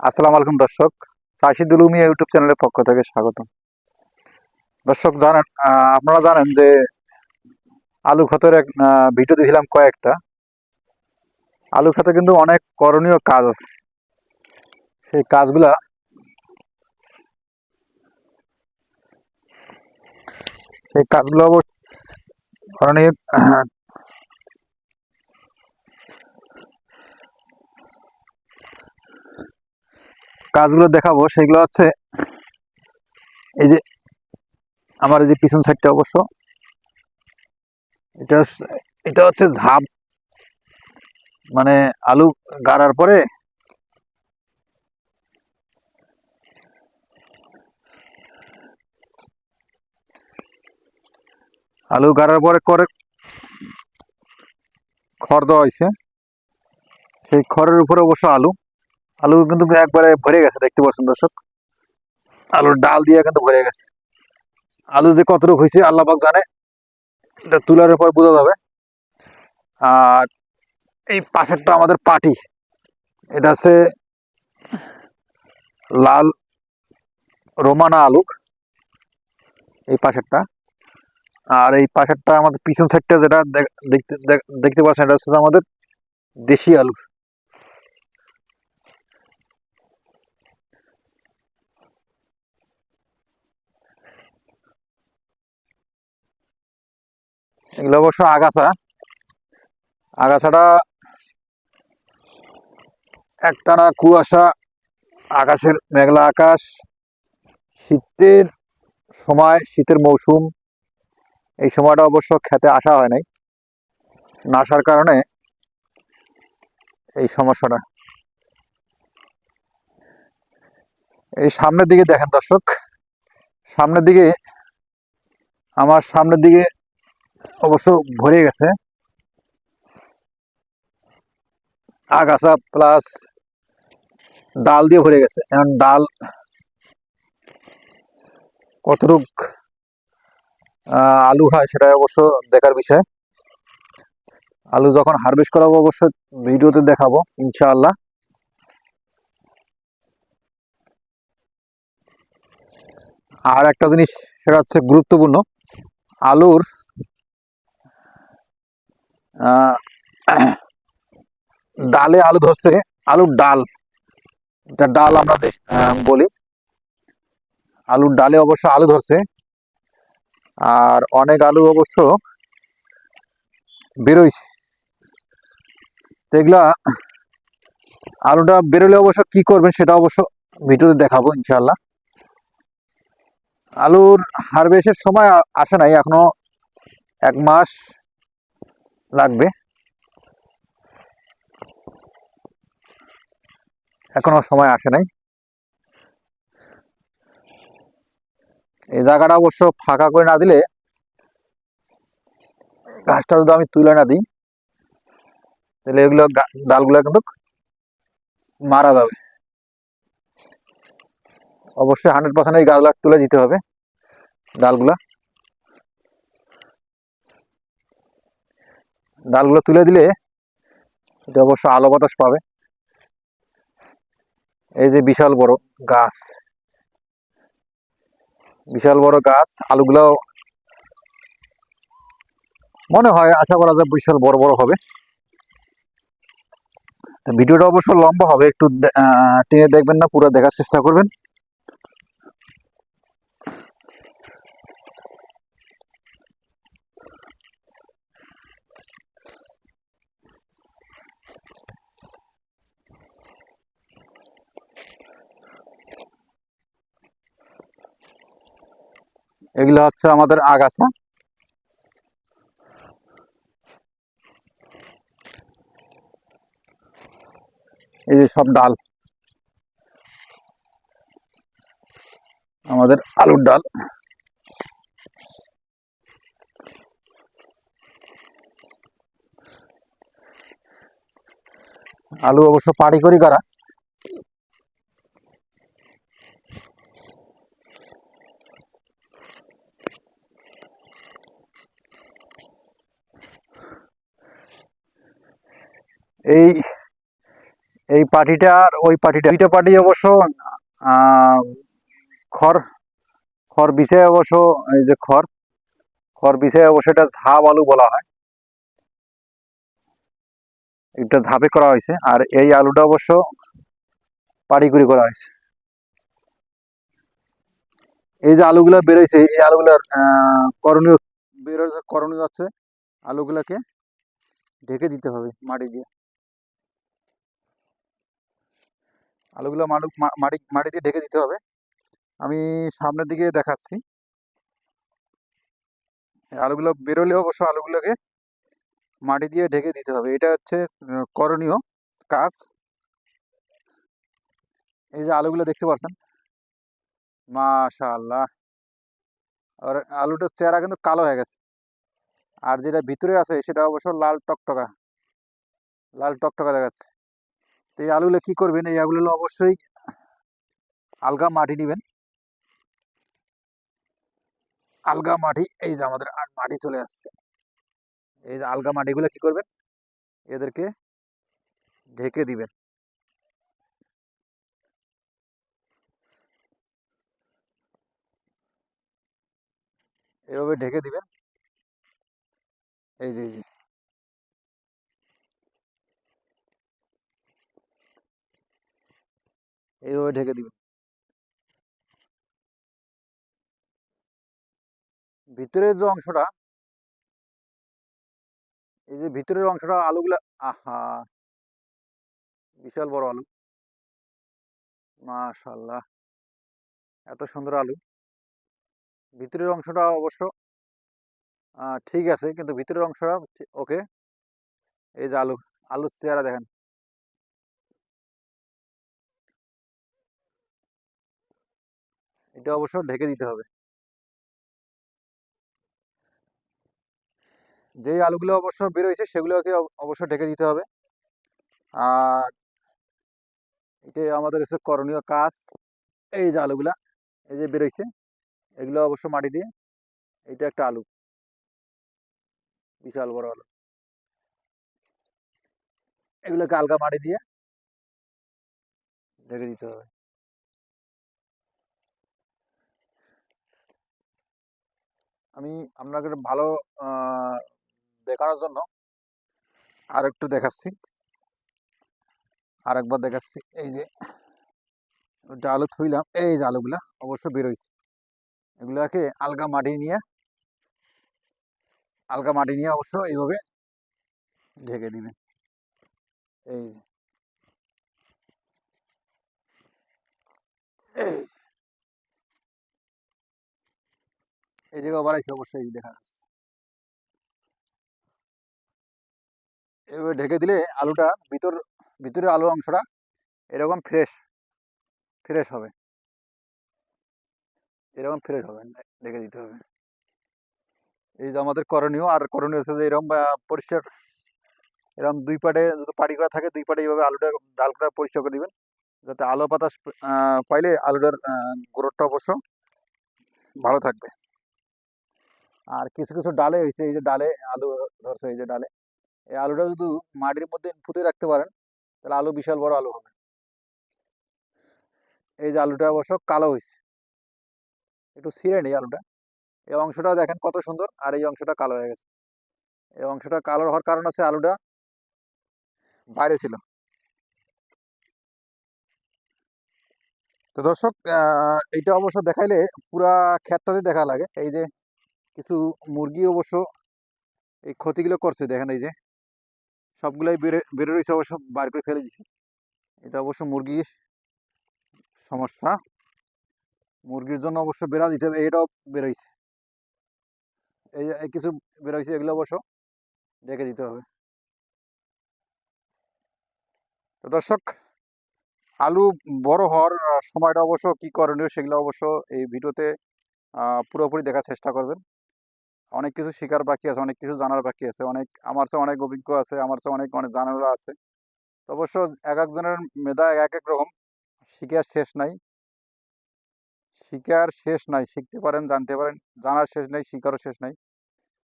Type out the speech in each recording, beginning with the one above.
আসসালামু আলাইকুম দর্শক। চাষি দুলুমি ইউটিউব চ্যানেলের পক্ষ থেকে স্বাগত দর্শক, জানেন আপনারা জানেন যে আলু ক্ষেতের এক ভিডিও দিয়েছিলাম কয়েকটা। আলু ক্ষেতে কিন্তু অনেক করণীয় কাজ আছে। সেই কাজগুলা সেই কাজগুলো করণীয় কাজগুলো দেখাবো, সেগুলো হচ্ছে এই যে আমার এই যে পিছন সাইডটা অবশ্য। এটা এটা হচ্ছে ঝাপ। মানে আলু গাড়ার পরে আলু গাড়ার পরে করে খড় দেওয়া হয়েছে। সেই খড়ের উপরে অবশ্য আলু। আলু কিন্তু একবারে ভরে গেছে, দেখতে পাচ্ছেন দর্শক? আলুর ডাল দিয়ে কিন্তু ভরে গেছে। আলু যে কতটুকু হয়েছে, আল্লাহ পাক জানে। এটা তুলার পর বোঝা যাবে। আর এই পাশেরটা আমাদের পাটি। এটা আছে লাল রোমানা আলুক এই পাশেরটা। আর এই পাশেরটা আমাদের পিছন সাইডটা যেটা দেখ- দেখতে দেখতে পাচ্ছেন, এটা হচ্ছে আমাদের দেশি আলু। এগুলো অবশ্য আগাছা। আগাছাটা একটানা কুয়াশা, আকাশের মেঘলা আকাশ, শীতের সময়, শীতের মৌসুম। এই সময়টা অবশ্য খেতে আসা হয় নাই। না আসার কারণে এই সমস্যাটা। এই সামনের দিকে দেখেন দর্শক। সামনের দিকে, আমার সামনের দিকে অবশ্য ভরে গেছে। আগাছা প্লাস ডাল দিয়ে ভরে গেছে। এখন ডাল কতটুক আলু হয় সেটা অবশ্য দেখার বিষয়। আলু যখন হারভেস্ট করাবো অবশ্য ভিডিওতে দেখাবো, ইনশাআল্লাহ। আর একটা জিনিস, সেটা হচ্ছে গুরুত্বপূর্ণ। আলুর ডালে আলু ধরছে, আলুর ডাল। এটা ডাল আমরা বলি। আলুর ডালে অবশ্য আলু ধরছে। আর অনেক আলু অবশ্য বেরোইছে। তো এগুলা আলুটা বেরোলে অবশ্য কি করবেন সেটা অবশ্য ভিডিওতে দেখাবো ইনশাল্লাহ আলুর হারভেস্টের সময় আসে নাই, এখনও এক মাস লাগবে। এখনও সময় আসে নাই। এই জায়গাটা অবশ্য ফাঁকা করে না দিলে গাছটা যদি আমি তুলে না দিই, তাহলে এগুলো ডালগুলো কিন্তু মারা যাবে। অবশ্যই হান্ড্রেড পার্সেন্ট এই গাছগুলো তুলে দিতে হবে, ডালগুলা। ডালগুলো তুলে দিলে এটা অবশ্য আলো বাতাস পাবে। এই যে বিশাল বড় গাছ। বিশাল বড় গাছ আলুগুলো মনে হয় আশা করা যায় বিশাল বড় বড় হবে। ভিডিওটা অবশ্য লম্বা হবে, একটু টেনে দেখবেন না, পুরো দেখার চেষ্টা করবেন। এগুলো হচ্ছে আমাদের আগাছা। এই যে সব ডাল। আমাদের আলুর ডাল। আলু অবশ্য পাড়ি করি কারা? এই এই পার্টিটা আর ওই পার্টিটা। দুইটা পার্টি অবশ্য খড় খড় বিছে অবশ্য, এই যে খড় খড় বিছে অবশ্য এটা ঝাপ আলু বলা হয়। এটা ঝাপে করা হয়েছে আর এই আলুটা অবশ্য পাড়ি করে হয়েছে। এই যে আলুগুলা বেরোইছে এই আলুগুলার করণীয় বেরোয় করণীয় হচ্ছে আলুগুলাকে ঢেকে দিতে হবে মাটি দিয়ে। আলুগুলো মাটি মাটি মাটি দিয়ে ঢেকে দিতে হবে। আমি সামনের দিকে দেখাচ্ছি। আলুগুলো বেরোলে অবশ্য আলুগুলোকে মাটি দিয়ে ঢেকে দিতে হবে। এটা হচ্ছে করণীয় কাজ। এই যে আলুগুলো দেখতে পাচ্ছেন? মাশাআল্লাহ! আর আলুটার চেহারা কিন্তু কালো হয়ে গেছে। আর যেটা ভিতরে আছে সেটা অবশ্য লাল টকটকা। লাল টকটকা দেখাচ্ছে। তো এই আলুগুলো কী করবেন? এই আলুগুলো অবশ্যই আলগা মাটি নেবেন। আলগা মাটি, এই যে আমাদের মাটি চলে আসছে। এই যে আলগা মাটিগুলো কি করবেন? এদেরকে ঢেকে দিবেন। এভাবে ঢেকে দিবেন। এই যে এই যে এইভাবে ঢেকে দিবেন ভিতরের যে অংশটা এই যে ভিতরের অংশটা আলুগুলা, আহা! বিশাল বড় আলু। মাশাল্লাহ! এত সুন্দর আলু। ভিতরের অংশটা অবশ্য ঠিক আছে, কিন্তু ভিতরের অংশটা, ওকে, এই যে আলু, আলুর চেহারা দেখেন। এটা অবশ্য ঢেকে দিতে হবে। যেই আলুগুলো অবশ্য বেরোয়েছে সেগুলোকে অব- অবশ্য ঢেকে দিতে হবে। আর এটাই আমাদের হচ্ছে করণীয় কাজ। এই যে আলুগুলা, এই যে বেরোইছে, এগুলো অবশ্য মাটি দিয়ে, এটা একটা আলু। বিশাল বড় আলু। এগুলোকে আলগা মাটি দিয়ে ঢেকে দিতে হবে। আমি আপনাকে ভালো দেখানোর জন্য আর একটু দেখাচ্ছি। আর একবার দেখাচ্ছি। এই যে ওটা আলু থইলাম। এই যে আলুগুলা, অবশ্য বেরোইছে। এগুলাকে আলগা মাটি নিয়ে, আলগা মাটি নিয়ে অবশ্য এইভাবে ঢেকে দিবেন এই এই এই বাড়াইছে অবশ্যই দেখা যাচ্ছে। ঢেকে দিলে আলুটা ভিতর ভিতরে আলু অংশটা এরকম ফ্রেশ ফ্রেশ হবে। এরকম ফ্রেশ হবে ঢেকে দিতে হবে। এই যে আমাদের করণীয় আর করণীয় হচ্ছে যে এরকম পরিষ্কার এরকম দুই পাটে যদি পাটি করা থাকে দুই পাটে এইভাবে আলুটা ডালটা পরিষ্কার করে দিবেন। যাতে আলো আহ, পাইলে আলুটার গ্রোথটা অবশ্য ভালো থাকবে। আর কিছু কিছু ডালে হয়েছে, এই যে ডালে আলু ধরছে, এই যে ডালে। এই আলুটা যদি মাটির মধ্যে পুঁতে রাখতে পারেন, তাহলে আলু বিশাল বড় আলু হবে। এই যে আলুটা অবশ্য কালো হয়েছে। একটু ছিঁড়ে নেই আলুটা। এই অংশটা দেখেন কত সুন্দর, আর এই অংশটা কালো হয়ে গেছে। এই অংশটা কালো হওয়ার কারণ আছে আলুটা বাইরে ছিল। তো দর্শক এইটা অবশ্য দেখাইলে পুরা ক্ষেতটাতে দেখা লাগে। এই যে কিছু মুরগি অবশ্য এই ক্ষতিগুলো করছে, দেখেন এই যে। সবগুলাই বেড়ে বেড়ে রয়েছে অবশ্য, বার করে ফেলে দিছি। এটা অবশ্য মুরগির সমস্যা। মুরগির জন্য অবশ্য বেড়া দিতে হবে, এটাও বেরোইছে এই কিছু বেরোইছে এগুলো অবশ্য রেখে দিতে হবে। তো দর্শক, আলু বড় হওয়ার সময়টা অবশ্য কি করণীয় সেগুলো অবশ্য এই ভিডিওতে পুরোপুরি দেখার চেষ্টা করবেন। অনেক কিছু শেখার বাকি আছে, অনেক কিছু জানার বাকি আছে, অনেক, আমার চেয়ে অনেক অভিজ্ঞ আছে, আমার চেয়ে অনেক অনেক জানারও আছে। তো অবশ্য এক একজনের মেধা এক এক রকম, শিখার শেষ নাই। শিখার শেষ নাই, শিখতে পারেন, জানতে পারেন, জানার শেষ নাই, শিখারও শেষ নাই।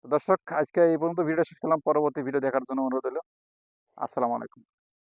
দর্শক, আজকে এই পর্যন্ত ভিডিও শেষ করলাম, পরবর্তী ভিডিও দেখার জন্য অনুরোধ হলো আসসালামু আলাইকুম।